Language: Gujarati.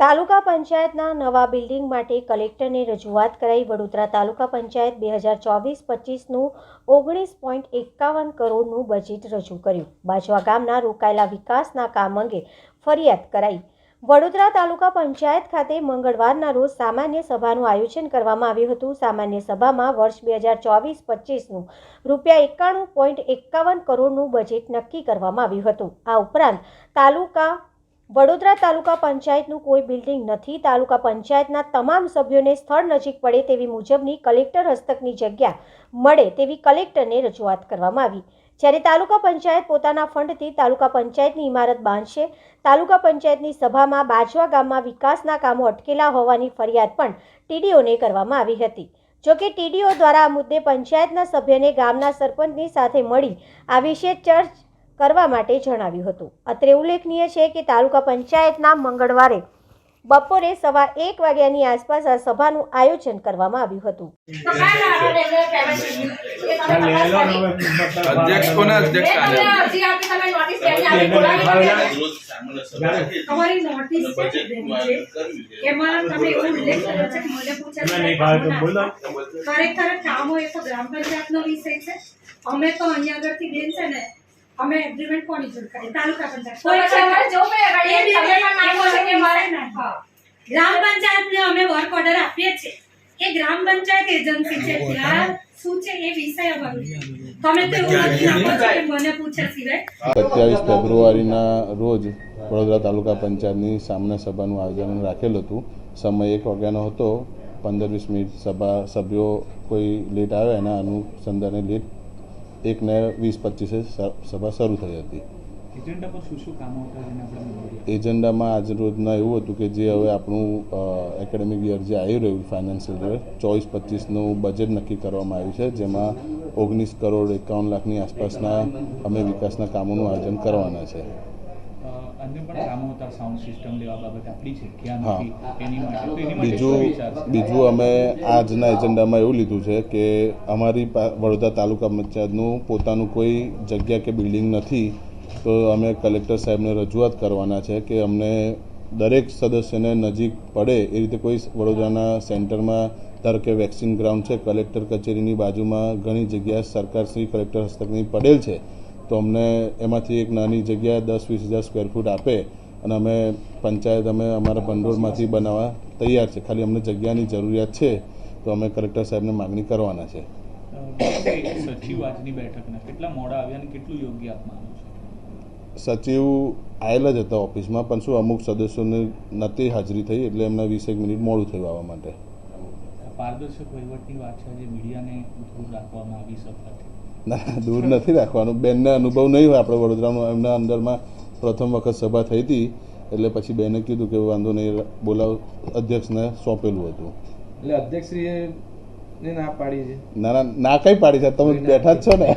તાલુકા પંચાયતના નવા બિલ્ડિંગ માટે કલેક્ટરને રજૂઆત કરાઈ વડોદરા તાલુકા પંચાયત બે હજાર ચોવીસ પચીસનું ઓગણીસ પોઈન્ટ એકાવન કરોડનું બજેટ રજૂ કર્યું. બાજવા ગામના રોકાયેલા વિકાસના કામ અંગે ફરિયાદ કરાઈ. વડોદરા તાલુકા પંચાયત ખાતે મંગળવારના રોજ સામાન્ય સભાનું આયોજન કરવામાં આવ્યું હતું. સામાન્ય સભામાં વર્ષ બે હજાર ચોવીસ પચીસનું રૂપિયા એકાણું પોઈન્ટ એકાવન કરોડનું બજેટ નક્કી કરવામાં આવ્યું હતું. આ ઉપરાંત તાલુકા વડોદરા તાલુકા પંચાયતનું કોઈ બિલ્ડિંગ નથી. તાલુકા પંચાયતના તમામ સભ્યોને સ્થળ નજીક પડે તેવી મુજબની કલેક્ટર હસ્તકની જગ્યા મળે તેવી કલેક્ટરને રજૂઆત કરવામાં આવી. જ્યારે તાલુકા પંચાયત પોતાના ફંડથી તાલુકા પંચાયતની ઇમારત બાંધશે, તાલુકા પંચાયતની સભામાં બાજવા ગામમાં વિકાસના કામો અટકેલા હોવાની ફરિયાદ પણ ટીડીઓને કરવામાં આવી હતી. જોકે ટીડીઓ દ્વારા આ મુદ્દે પંચાયતના સભ્યને ગામના સરપંચની સાથે મળી આ વિશે ચર્ચ કરવા માટે જણાવ્યું હતું અત્રે ઉલ્લેખનીય છે કે તાલુકા પંચાયતના મંગળવારે બપોરે સવા એક વાગ્યાની આસપાસ આ સભાનું આયોજન કરવામાં આવ્યું હતું. તમારી નોટિસ છે એમાં તમે એવું ઉલ્લેખ કર્યો છે કે મને. ખરેખર કામો તો ગ્રામ પંચાયતનો વિષય છે અમે તો અહીંયા આગળથી બેન છે ને અમે એગ્રીમેન્ટ કોની જોડે કરીએ તાલુકા પંચાયત. કોઈ પછી જો પડે ગાડી. તમે પણ નાખો છો કે મારે? હા. ગ્રામ પંચાયતને અમે વર્ક ઓર્ડર આપીએ છીએ. કે ગ્રામ પંચાયત એજન્સી છે. ત્યાં શું છે એ વિષય અમારો તમે તો એવું નથી નાખો છો કે મને પૂછે સિવાય? સત્યાવીસ ફેબ્રુઆરીના રોજ વડોદરા તાલુકા પંચાયતની સામના સભાનું આયોજન રાખેલું હતું. સમય એક વાગ્યાનો હતો. પંદર વીસ મિનિટ સભા સભ્યો કોઈ લેટ આવ્યા એના અનુસંધાને લેટ એક ને વીસ પચીસે સભા શરૂ થઈ હતી. એજન્ડામાં આજ રોજના એવું હતું કે જે હવે આપણું એકેડેમિક યર જે આવી રહ્યું ફાઇનાન્શિયલ યર ચોવીસ પચીસનું બજેટ નક્કી કરવામાં આવ્યું છે જેમાં ઓગણીસ કરોડ એકાવન લાખની આસપાસના અમે વિકાસના કામોનું આયોજન કરવાના છે. બીજું બીજું અમે આજના એજન્ડામાં એવું લીધું છે કે અમારી વડોદરા તાલુકા પંચાયતનું પોતાનું કોઈ જગ્યા કે બિલ્ડિંગ નથી તો અમે કલેક્ટર સાહેબને રજૂઆત કરવાના છે કે અમને દરેક સદસ્યને નજીક પડે એ રીતે કોઈ વડોદરાના સેન્ટરમાં ધારો કે વેક્સિન ગ્રાઉન્ડ છે કલેક્ટર કચેરીની બાજુમાં ઘણી જગ્યા સરકારશ્રી કલેક્ટર હસ્તકની પડેલ છે. તો અમને એમાંથી એક નાની જગ્યા દસ વીસ હજાર સ્ક્વેર ફૂટ આપે અને અમે પંચાયત અમે અમારા ભંડોળમાંથી બનાવવા તૈયાર છે. ખાલી અમને જગ્યાની જરૂરિયાત છે તો અમે કલેક્ટર સાહેબને માગણી કરવાના છે. સચિવ આજની બેઠકના કેટલા મોડા આવ્યા અને કેટલું યોગ્ય આપવાનું સચિવ આવેલા જ હતા ઓફિસમાં પણ શું અમુક સદસ્યોને નહોતી હાજરી થઈ એટલે એમને વીસેક મિનિટ મોડું થયું આવવા માટે. પારદર્શક વહીવટની વાત છે જે મીડિયાને દૂર રાખવામાં આવી સફળથી ના દૂર નથી રાખવાનું. બેનને અનુભવ નહીં હોય આપણે વડોદરામાં. એમના અંદરમાં પ્રથમ વખત સભા થઈ હતી. એટલે પછી બેને કીધું કે વાંધો નહીં બોલાવ. અધ્યક્ષને સોંપેલું હતું. એટલે અધ્યક્ષશ્રીએ ના પાડી છે? ના ના ના કઈ પાડી છે? તમે બેઠા જ છો ને.